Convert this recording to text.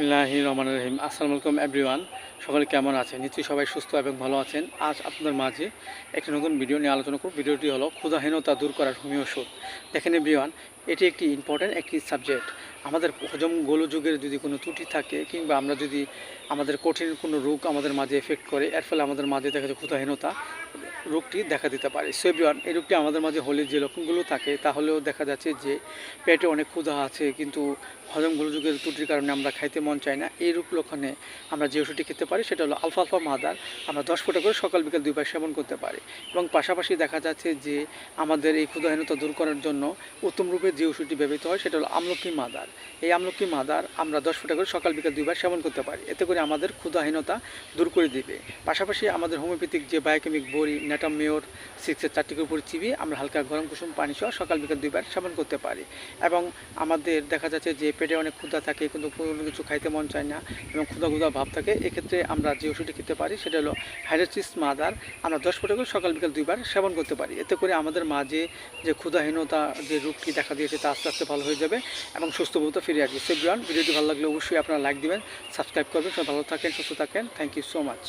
বিসমিল্লাহি রহমান রহিম আসসালামু আলাইকুম এভরিওয়ান সকলে কেমন আছেন? নিশ্চয়ই সবাই সুস্থ এবং ভালো আছেন। আজ আপনাদের মাঝে একটি নতুন ভিডিও নিয়ে আলোচনা করব। ভিডিওটি হলো ক্ষুধাহীনতা দূর করার হোমিও ওষুধ। দেখেন এভরিওয়ান এটি একটি ইম্পর্ট্যান্ট একটি সাবজেক্ট আমাদের হজম গোলযোগের যদি কোনো ত্রুটি থাকে কিংবা আমরা যদি আমাদের কঠিন কোনো রোগ আমাদের মাঝে এফেক্ট করে, এর ফলে আমাদের মাঝে দেখা যায় ক্ষুধাহীনতা রোগটি দেখা দিতে পারে। সো এভরিওয়ান এই রোগটি আমাদের মাঝে হলে যে লক্ষণগুলো থাকে, তাহলেও দেখা যাচ্ছে যে পেটে অনেক ক্ষুধা আছে, কিন্তু হজম গোলযোগের ত্রুটির কারণে আমরা খাইতে মন চাই না। এই রূপ লক্ষণে আমরা যে ওষুধটি খেতে পারি, সেটা হলো আলফা আলফা মাদার। আমরা দশ ফোঁটা করে সকাল বিকাল দুইবার সেবন করতে পারি। এবং পাশাপাশি দেখা যাচ্ছে যে আমাদের এই ক্ষুধাহীনতা দূর করার জন্য উত্তম রূপে যে ওষুধটি ব্যবহৃত হয়, সেটা হলো আমলকি মাদার। এই আমলকি মাদার আমরা দশ ফোঁটা করে সকাল বিকাল দুইবার সেবন করতে পারি। এতে করে আমাদের ক্ষুধাহীনতা দূর করে দিবে। পাশাপাশি আমাদের হোমিওপ্যাথিক যে বায়োকেমিক বড়ি নেটাম মেয়র সিক্সের চারটি করে উপরে চিবিয়ে আমরা হালকা গরম কুসুম পানি সহ সকাল বিকাল দুইবার সেবন করতে পারি। এবং আমাদের দেখা যাচ্ছে যে পেটে অনেক ক্ষুধা থাকে, কিন্তু কোনো কিছু খাইতে মন চায় না এবং ক্ষুধা ক্ষুধা ভাব থাকে, এক্ষেত্রে আমরা যে ওষুধটি খেতে পারি সেটা হলো হাইড্রোসিস মাদার আমরা দশ ফোঁটা করে সকাল বিকাল দুইবার সেবন করতে পারি। এতে করে আমাদের মাঝে যে ক্ষুধাহীনতা, যে রোগটি দেখা দিয়েছে তা আস্তে আস্তে ভালো হয়ে যাবে এবং সুস্থবোধতা ফিরে আসবে। সেভরিওয়ান ভিডিওটি ভালো লাগলে অবশ্যই আপনারা লাইক দিবেন সাবস্ক্রাইব করবেন, সবাই ভালো থাকেন, সুস্থ থাকেন। Thank you so much